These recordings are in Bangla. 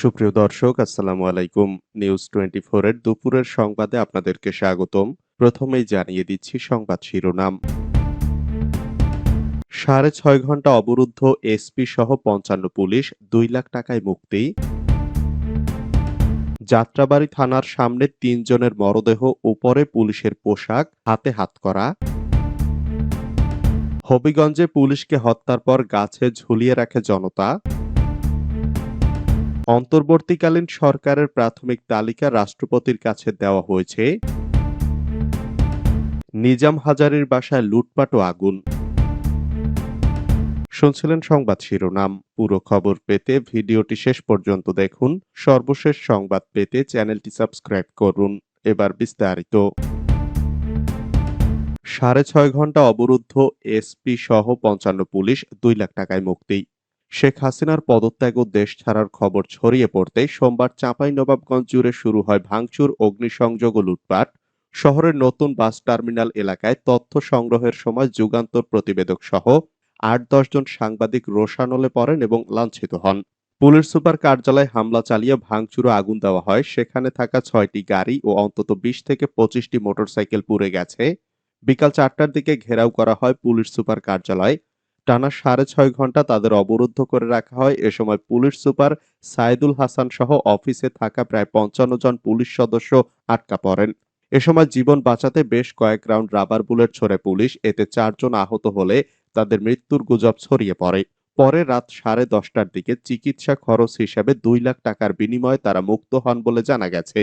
সুপ্রিয় দর্শক, আসসালামু আলাইকুম। নিউজ টোয়েন্টি এর দুপুরের সংবাদে আপনাদেরকে স্বাগতম। প্রথমেই জানিয়ে দিচ্ছি সংবাদ শিরোনাম। সাড়ে ছয় ঘণ্টা অবরুদ্ধ এসপি সহ পঞ্চান্ন পুলিশ, দুই লাখ টাকায় মুক্তি। যাত্রাবাড়ি থানার সামনে তিনজনের মরদেহ, উপরে পুলিশের পোশাক, হাতে হাত করা। হবিগঞ্জে পুলিশকে হত্যার পর গাছে ঝুলিয়ে রাখে জনতা। অন্তর্বর্তীকালীন সরকারের প্রাথমিক তালিকা রাষ্ট্রপতির কাছে দেওয়া হয়েছে। নিজাম হাজারির বাসায় লুটপাট ও আগুন। শুনছিলেন সংবাদ শিরোনাম। পুরো খবর পেতে ভিডিওটি শেষ পর্যন্ত দেখুন। সর্বশেষ সংবাদ পেতে চ্যানেলটি সাবস্ক্রাইব করুন। এবার বিস্তারিত। সাড়ে ছয় ঘণ্টা অবরুদ্ধ এসপি সহ পঞ্চান্ন পুলিশ দুই লাখ টাকায় মুক্তি। শেখ হাসিনার পদত্যাগ ও দেশ ছাড়ার খবর ছড়িয়ে পড়তে সোমবার চাঁপাই নবাবগঞ্জ জুড়ে শুরু হয় ভাঙচুর, অগ্নিসংযোগ ও লুটপাট। শহরের নতুন বাস টার্মিনাল এলাকায় তথ্য সংগ্রহের সময় যুগান্তর প্রতিবেদক সহ আট দশজন সাংবাদিক রোশানলে পড়েন এবং লাঞ্ছিত হন। পুলিশ সুপার কার্যালয়ে হামলা চালিয়ে ভাঙচুর আগুন দেওয়া হয়। সেখানে থাকা ছয়টি গাড়ি ও অন্তত বিশ থেকে পঁচিশটি মোটরসাইকেল পুড়ে গেছে। বিকাল চারটার দিকে ঘেরাও করা হয় পুলিশ সুপার কার্যালয়। টানা সাড়ে ছয় ঘণ্টা তাদের অবরুদ্ধ করে রাখা হয়। এ সময় পুলিশ সুপার সাইদুল হাসান সহ অফিসে থাকা প্রায় পঞ্চান্ন জন পুলিশ সদস্য আটকা পড়েন। এ সময় জীবন বাঁচাতে বেশ কয়েক রাউন্ড রাবার বুলেট ছড়ে পুলিশ, এতে চারজন আহত হলে তাদের মৃত্যুর গুজব ছড়িয়ে পড়ে। পরে রাত সাড়ে দশটার দিকে চিকিৎসা খরচ হিসাবে দুই লাখ টাকার বিনিময়ে তারা মুক্ত হন বলে জানা গেছে।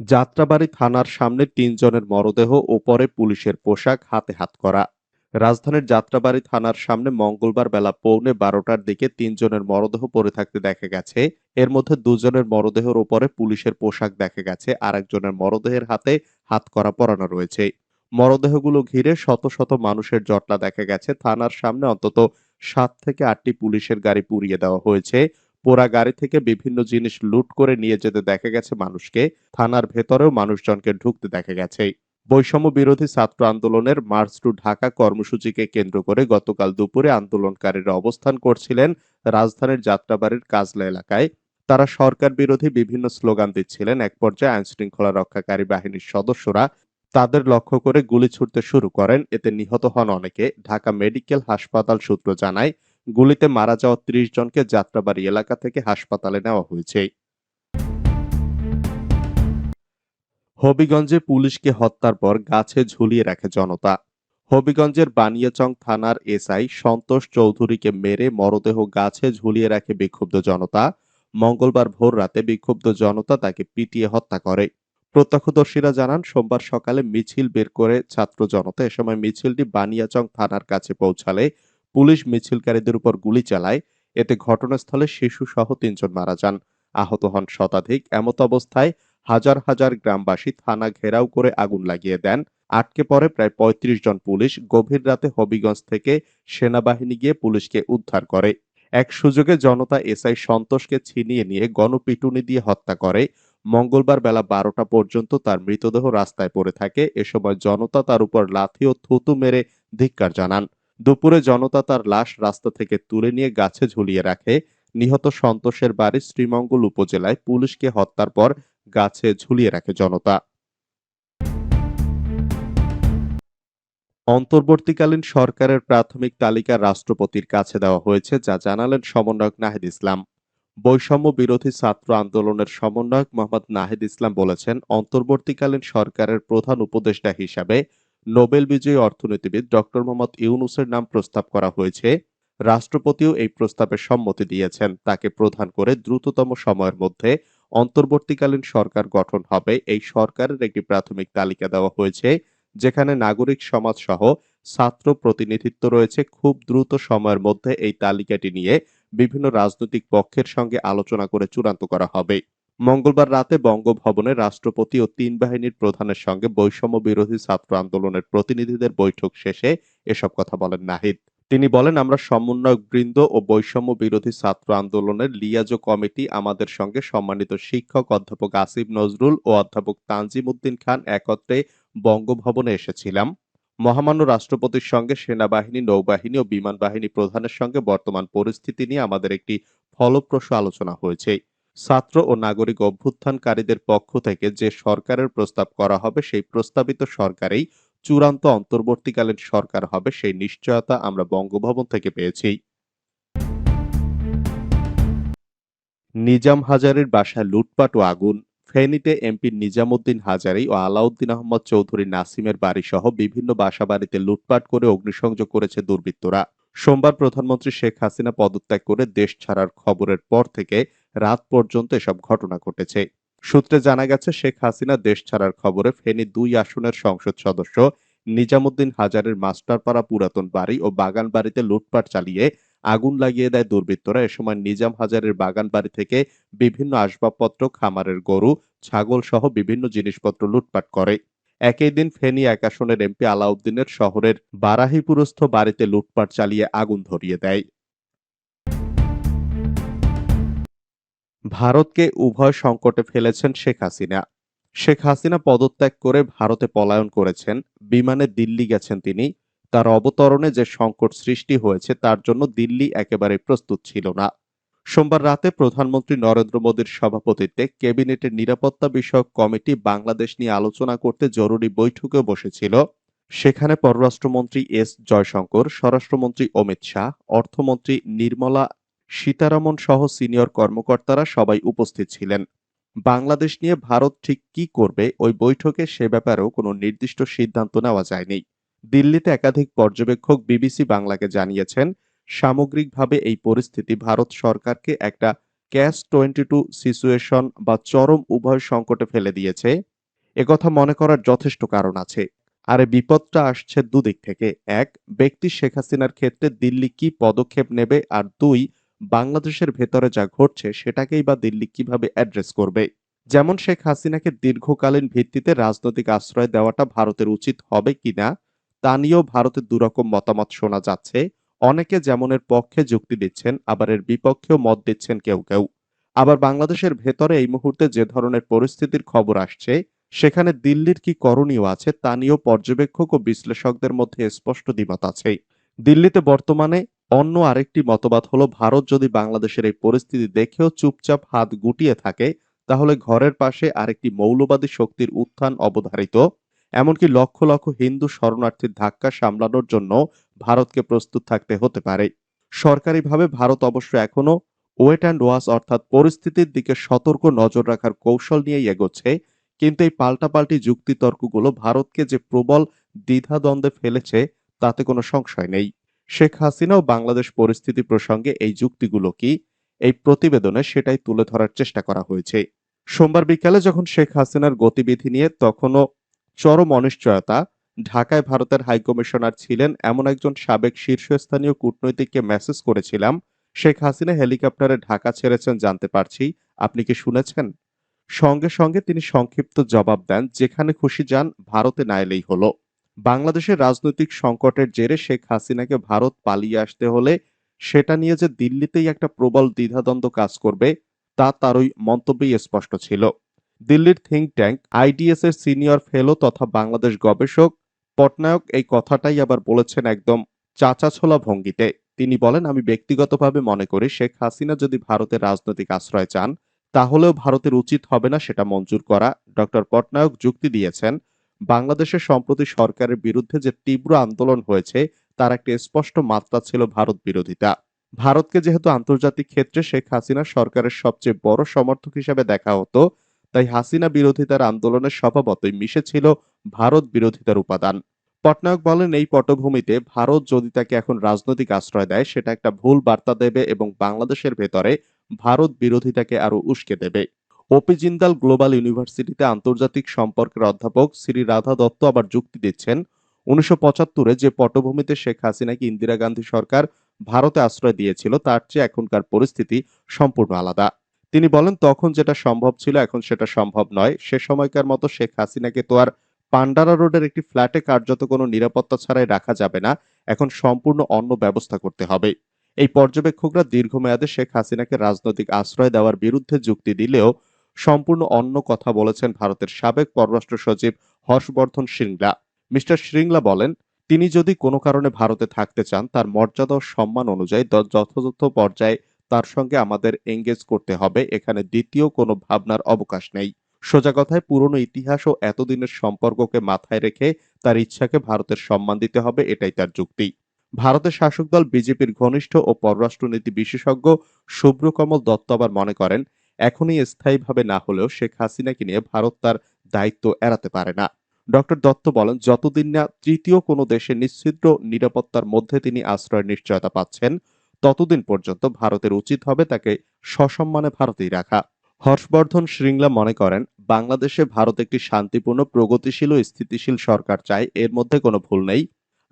যাত্রাবাড়ি থানার সামনে তিনজনের মরদেহ ওপরে পুলিশের পোশাক হাতে হাত করা। রাজধানীর যাত্রাবাড়ি থানার সামনে মঙ্গলবার বেলা পৌনে বারোটার দিকে তিনজনের মরদেহ পড়ে থাকতে দেখা গেছে। এর মধ্যে দুজনের মরদেহের ওপরে পুলিশের পোশাক দেখা গেছে আর একজনের মরদেহের হাতে হাত করা পরানো রয়েছে। মরদেহগুলো ঘিরে শত শত মানুষের জটলা দেখা গেছে। থানার সামনে অন্তত সাত থেকে আটটি পুলিশের গাড়ি পুড়িয়ে দেওয়া হয়েছে। পোড়া গাড়ি থেকে বিভিন্ন জিনিস লুট করে নিয়ে যেতে দেখা গেছে মানুষকে। থানার ভেতরেও মানুষজনকে ঢুকতে দেখা গেছে। বৈষম্য বিরোধী ছাত্র আন্দোলনের মার্চ টু ঢাকা কর্মসূচিকে কেন্দ্র করে গতকাল দুপুরে আন্দোলনকারীরা অবস্থান করছিলেন রাজধানীর যাত্রাবাড়ির কাজলা এলাকায়। তারা সরকার বিরোধী বিভিন্ন স্লোগান দিচ্ছিলেন। এক পর্যায়ে আইন শৃঙ্খলা রক্ষাকারী বাহিনীর সদস্যরা তাদের লক্ষ্য করে গুলি ছুড়তে শুরু করেন। এতে নিহত হন অনেকে। ঢাকা মেডিকেল হাসপাতাল সূত্র জানায় গুলিতে মারা যাওয়া ত্রিশ জনকে যাত্রাবাড়ি এলাকা থেকে হাসপাতালে নেওয়া হয়েছে। হবিগঞ্জে পুলিশকে হত্যার পর গাছে ঝুলিয়ে রাখে জনতা। হবিগঞ্জের বানিয়াচং থানার এসআই সন্তোষ চৌধুরীকে মেরে মরদেহ গাছে ঝুলিয়ে রাখে বিক্ষুব্ধ জনতা। মঙ্গলবার ভোর রাতে বিক্ষুব্ধ জনতা তাকে পিটিয়ে হত্যা করে। প্রত্যক্ষদর্শীরা জানান, সোমবার সকালে মিছিল বের করে ছাত্র জনতা এ সময় মিছিলটি বানিয়াচং থানার কাছে পৌঁছালে পুলিশ মিছিলকারীদের উপর গুলি চালায়। এতে ঘটনাস্থলে শিশু সহ তিনজন মারা যান। আহত হন শতাধিক। এমত অবস্থায় হাজার হাজার গ্রামবাসী থানা ঘেরাও করে আগুন লাগিয়ে দেন। আটকে পড়ে প্রায় পঁয়ত্রিশ জন পুলিশ। গভীর রাতে হবিগঞ্জ থেকে সেনাবাহিনী গিয়ে পুলিশকে উদ্ধার করে। এক সুযোগে জনতা এসআই সন্তোষকে ছিনিয়ে নিয়ে গণপিটুনি দিয়ে হত্যা করে। মঙ্গলবার বেলা বারোটা পর্যন্ত তার মৃতদেহ রাস্তায় পড়ে থাকে। এ সময় জনতা তার উপর লাথি ও থুতু মেরে ধিক্কার জানান। দুপুরে জনতা তার লাশ রাস্তা থেকে তুলে নিয়ে গাছে ঝুলিয়ে রাখে। নিহত সন্তোষের বাড়ি শ্রীমঙ্গল উপজেলায় পুলিশকে হত্যার পর গাছে ঝুলিয়ে রাখে জনতা। অন্তর্বর্তীকালীন সরকারের প্রাথমিক তালিকা রাষ্ট্রপতির কাছে দেওয়া হয়েছে, যা জানালেন সমন্বয়ক নাহিদ ইসলাম। বৈষম্য বিরোধী ছাত্র আন্দোলনের সমন্বয়ক মোহাম্মদ নাহিদ ইসলাম বলেছেন, অন্তর্বর্তীকালীন সরকারের প্রধান উপদেষ্টা হিসাবে নোবেল বিজয়ী অর্থনীতিবিদ ডক্টর মোহাম্মদ ইউনুসের নাম প্রস্তাব করা হয়েছে। রাষ্ট্রপতিও এই প্রস্তাবে সম্মতি দিয়েছেন। তাকে প্রধান করে দ্রুততম সময়ের মধ্যে অন্তর্বর্তীকালীন সরকার গঠন হবে। এই সরকারের একটি প্রাথমিক তালিকা দেওয়া হয়েছে, যেখানে নাগরিক সমাজ সহ ছাত্র প্রতিনিধিত্ব রয়েছে। খুব দ্রুত সময়ের মধ্যে এই তালিকাটি নিয়ে বিভিন্ন রাজনৈতিক পক্ষের সঙ্গে আলোচনা করে চূড়ান্ত করা হবে। মঙ্গলবার রাতে বঙ্গভবনে রাষ্ট্রপতি ও তিন বাহিনীর প্রধানের সঙ্গে বৈষম্য বিরোধী ছাত্র আন্দোলনের প্রতিনিধিদের বৈঠক শেষে এসব কথা বলেন নাহিদ। তিনি বলেন, আমরা সমন্বয়ক বৃন্দ ও বৈষম্য বিরোধী ছাত্র আন্দোলনের লিয়াজো কমিটি আমাদের সঙ্গে সম্মানিত শিক্ষক অধ্যাপক আসিফ নজরুল ও অধ্যাপক তানজিম উদ্দিন খান একত্রে বঙ্গভবনে এসেছিলাম। মহামান্য রাষ্ট্রপতির সঙ্গে সেনাবাহিনী, নৌবাহিনী ও বিমান বাহিনী প্রধানের সঙ্গে বর্তমান পরিস্থিতি নিয়ে আমাদের একটি ফলপ্রসূ আলোচনা হয়েছে। ছাত্র ও নাগরিক অভ্যুত্থানকারীদের পক্ষ থেকে যে সরকারের প্রস্তাব করা হবে, সেই প্রস্তাবিত সরকারেই চূড়ান্ত অন্তর্বর্তীকালীন সরকার হবে, সেই নিশ্চয়তা আমরা বঙ্গভবন থেকে পেয়েছি। নিজাম হাজারের বাসায় লুটপাট ও আগুন। ফেনীতে এমপি নিজামুদ্দিন হাজারি ও আলাউদ্দিন আহমদ চৌধুরী নাসিমের বাড়িসহ বিভিন্ন বাসাবাড়িতে লুটপাট করে অগ্নিসংযোগ করেছে দুর্বৃত্তরা। সোমবার প্রধানমন্ত্রী শেখ হাসিনা পদত্যাগ করে দেশ ছাড়ার খবরের পর থেকে রাত পর্যন্ত এসব ঘটনা ঘটেছে। সূত্রে জানা গেছে, শেখ হাসিনা দেশ ছাড়ার খবরে ফেনী দুই আসনের সংসদ সদস্য নিজামুদ্দিন হাজারের মাস্টারপাড়া পুরাতন বাড়ি ও বাগান বাড়িতে লুটপাট চালিয়ে আগুন লাগিয়ে দেয় দুর্বৃত্তরা। এ সময় নিজাম হাজারের বাগান বাড়ি থেকে বিভিন্ন আসবাবপত্র, খামারের গরু, ছাগল সহ বিভিন্ন জিনিসপত্র লুটপাট করে। একই দিন ফেনী এক আসনের এমপি আলাউদ্দিনের শহরের বারাহিপুরস্থ বাড়িতে লুটপাট চালিয়ে আগুন ধরিয়ে দেয়। ভারতকে উভয় সংকটে ফেলেছেন শেখ হাসিনা। শেখ হাসিনা পদত্যাগ করে ভারতে পলায়ন করেছেন, বিমানে দিল্লি গেছেন তিনি। তার অবতরণে যে সংকট সৃষ্টি হয়েছে, তার জন্য দিল্লি একেবারে প্রস্তুত ছিল না। সোমবার রাতে প্রধানমন্ত্রী নরেন্দ্র মোদীর সভাপতিত্বে ক্যাবিনেটের নিরাপত্তা বিষয়ক কমিটি বাংলাদেশ নিয়ে আলোচনা করতে জরুরি বৈঠকে বসেছিল। সেখানে পররাষ্ট্রমন্ত্রী এস জয়শঙ্কর, স্বরাষ্ট্রমন্ত্রী অমিত শাহ, অর্থমন্ত্রী নির্মলা সীতারামন সহ সিনিয়র কর্মকর্তারা সবাই উপস্থিত ছিলেন। বাংলাদেশ নিয়ে ভারত ঠিক কি করবে ওই বৈঠকে সে ব্যাপারেও কোনো নির্দিষ্ট সিদ্ধান্ত নেওয়া যায়নি। দিল্লিতে একাধিক পর্যবেক্ষক বিবিসি বাংলাকে জানিয়েছেন, সামগ্রিকভাবে এই পরিস্থিতি ভারত সরকারকে একটা ক্যাশ টোয়েন্টি টু সিচুয়েশন বা চরম উভয় সংকটে ফেলে দিয়েছে। একথা মনে করার যথেষ্ট কারণ আছে। আর বিপদটা আসছে দুদিক থেকে। এক, ব্যক্তি শেখ হাসিনার ক্ষেত্রে দিল্লি কি পদক্ষেপ নেবে? আর দুই বাংলাদেশের ভেতরে যা ঘটছে সেটাকেই বা দিল্লি কীভাবে অ্যাড্রেস করবে? যেমন শেখ হাসিনাকে দীর্ঘকালীন ভিত্তিতে রাজনৈতিক আশ্রয় দেওয়াটা ভারতের উচিত হবে কিনা, তা নিয়েও ভারতের দুরকম মতামত শোনা যাচ্ছে। অনেকে যেমনের পক্ষে যুক্তি দিচ্ছেন, আবার এর বিপক্ষেও মত দিচ্ছেন কেউ কেউ। আবার বাংলাদেশের ভেতরে এই মুহূর্তে যে ধরনের পরিস্থিতির খবর আসছে, সেখানে দিল্লির কি করণীয় আছে তা নিয়েও পর্যবেক্ষক ও বিশ্লেষকদের মধ্যে স্পষ্ট দ্বিমত আছে। দিল্লিতে বর্তমানে অন্য আরেকটি মতবাদ হলো, ভারত যদি বাংলাদেশের এই পরিস্থিতি দেখেও চুপচাপ হাত গুটিয়ে থাকে, তাহলে ঘরের পাশে আরেকটি মৌলবাদী শক্তির উত্থান অবধারিত। এমনকি লক্ষ লক্ষ হিন্দু শরণার্থীর ধাক্কা সামলানোর জন্য ভারতকে প্রস্তুত থাকতে হতে পারে। সরকারিভাবে ভারত অবশ্য এখনও ওয়েট অ্যান্ড ওয়াচ অর্থাৎ পরিস্থিতির দিকে সতর্ক নজর রাখার কৌশল নিয়েই এগোচ্ছে, কিন্তু এই পাল্টাপাল্টি যুক্তিতর্কগুলো ভারতকে যে প্রবল দ্বিধাদ্বন্দ্বে ফেলেছে, তাতে কোনো সংশয় নেই। শেখ হাসিনা ও বাংলাদেশ পরিস্থিতি প্রসঙ্গে এই যুক্তিগুলো কি? এই প্রতিবেদনে সেটাই তুলে ধরার চেষ্টা করা হয়েছে। সোমবার বিকালে যখন শেখ হাসিনার গতিবিধি নিয়ে তখনও চরম অনিশ্চয়তা, ঢাকায় ভারতের হাইকমিশনার ছিলেন এমন একজন সাবেক শীর্ষস্থানীয় কূটনৈতিককে মেসেজ করেছিলাম, শেখ হাসিনা হেলিকপ্টারে ঢাকা ছেড়েছেন, জানতে পারছি। আপনি কি শুনেছেন? সঙ্গে সঙ্গে তিনি সংক্ষিপ্ত জবাব দেন, যেখানে খুশি যান, ভারতে না এলেই হলো। বাংলাদেশের রাজনৈতিক সংকটের জেরে শেখ হাসিনাকে ভারত পালিয়ে আসতে হলে সেটা নিয়ে যে দিল্লিতেই একটা প্রবল দ্বিধাদ্বন্দ্ব কাজ করবে, তা তার ওই মন্তব্যেই স্পষ্ট ছিল। দিল্লির থিঙ্ক ট্যাঙ্ক আইডিএস এর সিনিয়র ফেলো তথা বাংলাদেশ গবেষক পটনায়ক এই কথাটাই আবার বলেছেন একদম চাচাছোলা ভঙ্গিতে। তিনি বলেন, আমি ব্যক্তিগতভাবে মনে করি, শেখ হাসিনা যদি ভারতের রাজনৈতিক আশ্রয় চান, তাহলেও ভারতের উচিত হবে না সেটা মঞ্জুর করা। ডক্টর পটনায়ক যুক্তি দিয়েছেন বাংলাদেশের সম্প্রতি সরকারের বিরুদ্ধে যে তীব্র আন্দোলন হয়েছে, তার একটি স্পষ্ট মাত্রা ছিল ভারত বিরোধিতা। ভারতকে যেহেতু আন্তর্জাতিক ক্ষেত্রে শেখ হাসিনা সরকারের সবচেয়ে বড় সমর্থক হিসেবে দেখা হতো, তাই হাসিনা বিরোধিতার আন্দোলনের স্বভাবতই মিশেছিল ভারত বিরোধিতার উপাদান। পটনায়ক বলেন, এই পটভূমিতে ভারত যদি তাকে এখন রাজনৈতিক আশ্রয় দেয়, সেটা একটা ভুল বার্তা দেবে এবং বাংলাদেশের ভেতরে ভারত বিরোধিতাকে আরও উস্কে দেবে। ওপি জিন্দাল গ্লোবাল ইউনিভার্সিটিতে আন্তর্জাতিক সম্পর্কের অধ্যাপক শ্রী রাধা দত্ত আবার যুক্তি দিচ্ছেন। উনিশশো পঁচাত্তরে যে পটভূমিতে শেখ হাসিনাকে ইন্দিরা গান্ধী সরকার ভারতে আশ্রয় দিয়েছিল, তার চেয়ে এখনকার পরিস্থিতি সম্পূর্ণ আলাদা। তিনি বলেন, তখন যেটা সম্ভব ছিল, এখন সেটা সম্ভব নয়। সে সময়কার মতো শেখ হাসিনাকে তো আর পান্ডারা রোডের একটি ফ্ল্যাটে কার্যত কোনো নিরাপত্তা ছাড়াই রাখা যাবে না। এখন সম্পূর্ণ অন্য ব্যবস্থা করতে হবে। এই পর্যবেক্ষকরা দীর্ঘমেয়াদে শেখ হাসিনাকে রাজনৈতিক আশ্রয় দেওয়ার বিরুদ্ধে যুক্তি দিলেও সম্পূর্ণ অন্য কথা বলেছেন ভারতের সাবেক পররাষ্ট্র সচিব হর্ষবর্ধন শ্রিংলা মিস্টার শ্রিংলা বলেন, তিনি যদি কোনো কারণে ভারতে থাকতে চান, তার মর্যাদা ও সম্মান অনুযায়ী যথাযথ পর্যায়ে তার সঙ্গে আমাদের এঙ্গেজ করতে হবে, এখানে দ্বিতীয় কোনো ভাবনার অবকাশ নেই। সোজা কথায়, পুরনো ইতিহাস ও এতদিনের সম্পর্ককে মাথায় রেখে তার ইচ্ছাকে ভারতের সম্মান দিতে হবে, এটাই তার যুক্তি। ভারতের শাসক দল, বিজেপির ঘনিষ্ঠ ও পররাষ্ট্রনীতি বিশেষজ্ঞ শুভ্রকমল দত্ত আবার মনে করেন এখনই স্থায়ীভাবে না হলেও শেখ হাসিনাকে নিয়ে ভারত তার দায়িত্ব এড়াতে পারে না। ডক্টর দত্ত বলেন, যতদিন না তৃতীয় কোনো দেশে নিশ্চিদ্র নিরাপত্তার মধ্যে তিনি আশ্রয়ের নিশ্চয়তা পাচ্ছেন, ততদিন পর্যন্ত ভারতের উচিত হবে তাকে সসম্মানে ভারতেই রাখা। হর্ষবর্ধন শৃঙ্গলা মনে করেন, বাংলাদেশে ভারত একটি শান্তিপূর্ণ, প্রগতিশীল ও স্থিতিশীল সরকার চায়, এর মধ্যে কোনো ভুল নেই।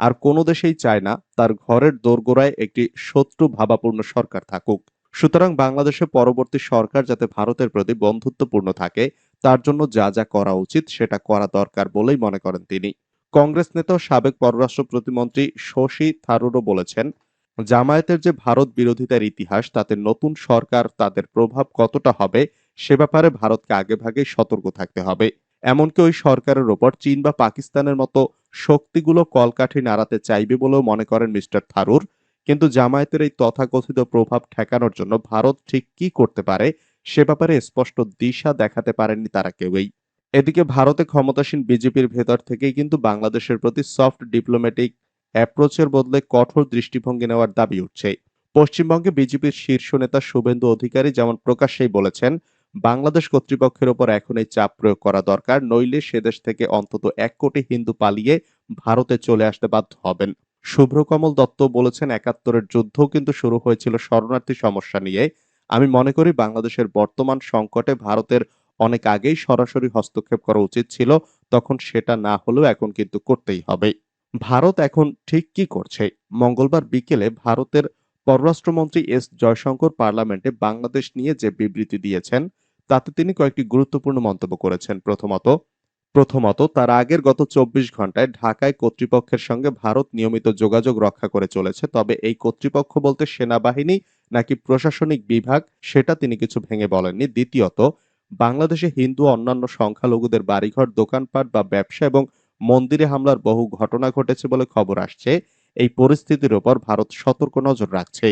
আর কোনো দেশেই চায় না, তার ঘরের দোরগোড়ায় একটি শত্রু ভাবাপূর্ণ সরকার থাকুক। সুতরাং বাংলাদেশে পরবর্তী সরকার যাতে ভারতের প্রতি বন্ধুত্বপূর্ণ থাকে, তার জন্য যা যা করা উচিত সেটা করা দরকার বলেই মনে করেন তিনি। কংগ্রেস নেতা সাবেক পররাষ্ট্র প্রতিমন্ত্রী শশী থারুরও বলেছেন, জামায়াতের যে ভারত বিরোধিতার ইতিহাস, তাতে নতুন সরকার তাদের প্রভাব কতটা হবে, সে ব্যাপারে ভারতকে আগেভাগেই সতর্ক থাকতে হবে। এমনকি ওই সরকারের ওপর চীন বা পাকিস্তানের মতো শক্তিগুলো কলকাঠি নাড়াতে চাইবে বলেও মনে করেন মিস্টার থারুর। কিন্তু জামায়াতের এই তথাকথিত প্রভাব ঠেকানোর জন্য ভারত ঠিক কি করতে পারে সে ব্যাপারে স্পষ্ট দিশা দেখাতে পারেননি তারা কেউই। এদিকে ভারতে ক্ষমতাসীন বিজেপির ভেতর থেকেই কিন্তু বাংলাদেশের প্রতি সফট ডিপ্লোম্যাটিক অ্যাপ্রোচের বদলে কঠোর দৃষ্টিভঙ্গি নেওয়ার দাবি উঠছে। পশ্চিমবঙ্গে বিজেপির শীর্ষ নেতা শুভেন্দু অধিকারী যেমন প্রকাশ্যেই বলেছেন, বাংলাদেশ কর্তৃপক্ষের ওপর এখন এই চাপ প্রয়োগ করা দরকার, নইলে সেদেশ থেকে অন্তত এক কোটি হিন্দু পালিয়ে ভারতে চলে আসতে বাধ্য হবেন। শুভ্রকমল দত্ত বলেছেন, একাত্তরের যুদ্ধও কিন্তু শুরু হয়েছিল শরণার্থী সমস্যা নিয়ে। আমি মনে করি বাংলাদেশের বর্তমান সংকটে ভারতের অনেক আগেই সরাসরি হস্তক্ষেপ করা উচিত ছিল, তখন সেটা না হলেও এখন কিন্তু করতেই হবে। ভারত এখন ঠিক কি করছে? মঙ্গলবার বিকেলে ভারতের পররাষ্ট্রমন্ত্রী এস জয়শঙ্কর পার্লামেন্টে বাংলাদেশ নিয়ে যে বিবৃতি দিয়েছেন, তাতে তিনি কয়েকটি গুরুত্বপূর্ণ মন্তব্য করেছেন। প্রথমত প্রথমত, তার আগের গত চব্বিশ ঘন্টায় ঢাকায় কর্তৃপক্ষের সঙ্গে ভারত নিয়মিত যোগাযোগ রক্ষা করে চলেছে। তবে এই কর্তৃপক্ষ বলতে সেনাবাহিনী নাকি প্রশাসনিক বিভাগ, সেটা তিনি কিছু ভেঙে বলেননি। দ্বিতীয়ত, বাংলাদেশে হিন্দু অন্যান্য সংখ্যালঘুদের বাড়িঘর, দোকানপাট বা ব্যবসা এবং মন্দিরে হামলার বহু ঘটনা ঘটেছে বলে খবর আসছে। এই পরিস্থিতির ওপর ভারত সতর্ক নজর রাখছে